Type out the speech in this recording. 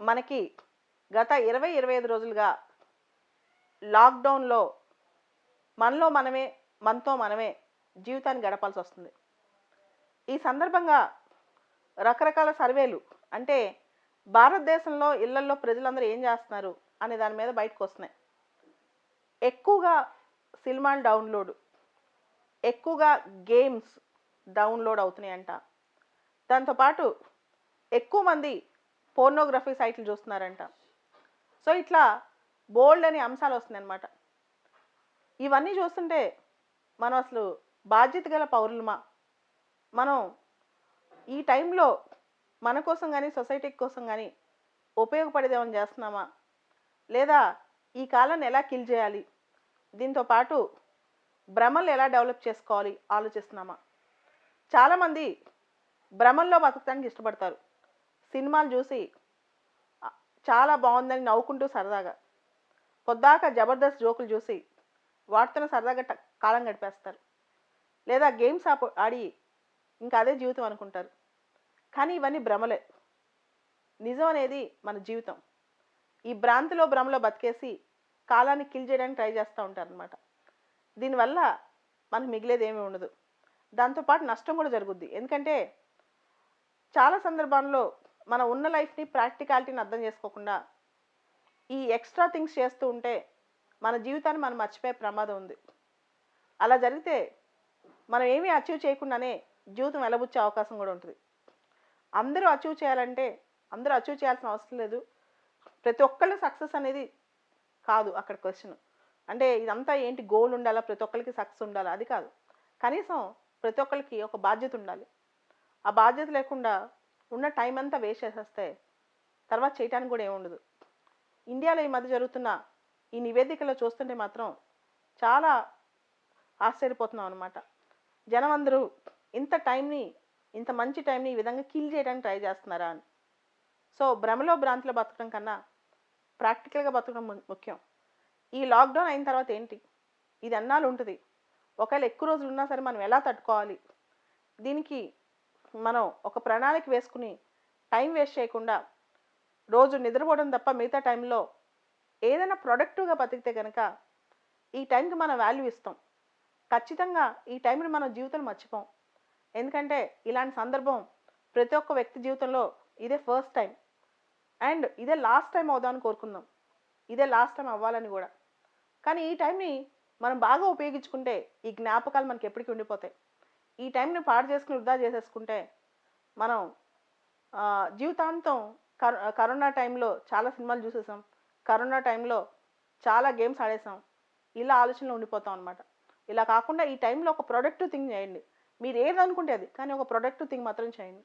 మనకి గత ఇరవై ఇరవై ఐదు రోజులుగా లాక్డౌన్లో మనలో మనమే మనతో మనమే జీవితాన్ని గడపాల్సి వస్తుంది. ఈ సందర్భంగా రకరకాల సర్వేలు అంటే భారతదేశంలో ఇళ్ళల్లో ప్రజలందరూ ఏం చేస్తున్నారు అనే దాని మీద బయటకు వస్తున్నాయి. ఎక్కువగా సినిమాలు డౌన్లోడ్ ఎక్కువగా గేమ్స్ డౌన్లోడ్ అవుతున్నాయంట. దాంతోపాటు ఎక్కువ మంది పోర్నోగ్రఫీ సైట్లు చూస్తున్నారంట. సో ఇట్లా బోల్డ్ అనే అంశాలు వస్తున్నాయి అన్నమాట ఇవన్నీ చూస్తుంటే మనం అసలు బాధ్యత గల పౌరులమా? మనం ఈ టైంలో మన కోసం కానీ సొసైటీ కోసం కానీ ఉపయోగపడేదేమని చేస్తున్నామా? లేదా ఈ కాలాన్ని ఎలా కిల్ చేయాలి? దీంతో పాటు భ్రమలు ఎలా డెవలప్ చేసుకోవాలి? ఆలోచిస్తున్నామా? చాలామంది భ్రమల్లో బతకడానికి ఇష్టపడతారు. సినిమాలు చూసి చాలా బాగుందని నవ్వుకుంటూ సరదాగా పొద్దాక జబర్దస్త్ జోకులు చూసి వాటితో సరదాగా ట- కాలం గడిపేస్తారు. లేదా గేమ్స్ ఆప ఆడి ఇంకా అదే జీవితం అనుకుంటారు. కానీ ఇవన్నీ భ్రమలే. నిజం అనేది మన జీవితం. ఈ భ్రాంతిలో భ్రమలో బతికేసి కాలాన్ని కిల్ చేయడానికి ట్రై చేస్తూ ఉంటారనమాట దీనివల్ల మనకు మిగిలేది ఏమీ ఉండదు. దాంతోపాటు నష్టం కూడా జరుగుద్ది. ఎందుకంటే చాలా సందర్భాల్లో మన ఉన్న లైఫ్ని ప్రాక్టికాలిటీని అర్థం చేసుకోకుండా ఈ ఎక్స్ట్రా థింగ్స్ చేస్తూ ఉంటే మన జీవితాన్ని మనం మర్చిపోయే ప్రమాదం ఉంది. అలా జరిగితే మనం ఏమీ అచీవ్ చేయకుండానే జీవితం వెలబుచ్చే అవకాశం కూడా ఉంటుంది. అందరూ అచీవ్ చేయాలంటే అందరూ అచీవ్ చేయాల్సిన అవసరం లేదు. ప్రతి ఒక్కళ్ళు సక్సెస్ అనేది కాదు అక్కడ క్వశ్చన్ అంటే ఇదంతా ఏంటి గోల్ ఉండాలా? ప్రతి ఒక్కరికి సక్సెస్ ఉండాలా? అది కాదు. కనీసం ప్రతి ఒక్కరికి ఒక బాధ్యత ఉండాలి. ఆ బాధ్యత లేకుండా ఉన్న టైం అంతా వేస్ట్ చేసేస్తే తర్వాత చేయటానికి కూడా ఏముండదు. ఇండియాలో ఈ మధ్య జరుగుతున్న ఈ నివేదికలో చూస్తుంటే మాత్రం చాలా ఆశ్చర్యపోతున్నాం అనమాట జనం అందరూ ఇంత టైంని ఇంత మంచి టైంని ఈ విధంగా కిల్ చేయడానికి ట్రై చేస్తున్నారా అని. సో భ్రమలో భ్రాంతిలో బతకడం కన్నా ప్రాక్టికల్గా బతకడం ము- ముఖ్యం. ఈ లాక్డౌన్ అయిన తర్వాత ఏంటి? ఇది అన్నాళ్ళు ఉంటుంది. ఒకవేళ ఎక్కువ రోజులు ఉన్నా సరే మనం ఎలా తట్టుకోవాలి? దీనికి మనం ఒక ప్రణాళిక వేసుకుని టైం వేస్ట్ చేయకుండా రోజు నిద్రపోవడం తప్ప మిగతా టైంలో ఏదైనా ప్రొడక్టివ్గా బతికితే కనుక ఈ టైంకి మనం వాల్యూ ఇస్తాం. ఖచ్చితంగా ఈ టైంని మనం జీవితం మర్చిపోం. ఎందుకంటే ఇలాంటి సందర్భం ప్రతి ఒక్క వ్యక్తి జీవితంలో ఇదే ఫస్ట్ టైం. అండ్ ఇదే లాస్ట్ టైం అవుదామని కోరుకుందాం. ఇదే లాస్ట్ టైం అవ్వాలని కూడా. కానీ ఈ టైంని మనం బాగా ఉపయోగించుకుంటే ఈ జ్ఞాపకాలు మనకి ఎప్పటికీ ఉండిపోతాయి. ఈ టైంని పాడు చేసుకుని వృధా చేసేసుకుంటే మనం జీవితాంతం కరో కరోనా టైంలో చాలా సినిమాలు చూసేసాం. కరోనా టైంలో చాలా గేమ్స్ ఆడేసాం. ఇలా ఆలోచనలో ఉండిపోతాం అనమాట ఇలా కాకుండా ఈ టైంలో ఒక ప్రొడక్టివ్ థింగ్ చేయండి. మీరు ఏది అనుకుంటే అది కానీ ఒక ప్రొడక్టివ్ థింగ్ మాత్రం చేయండి.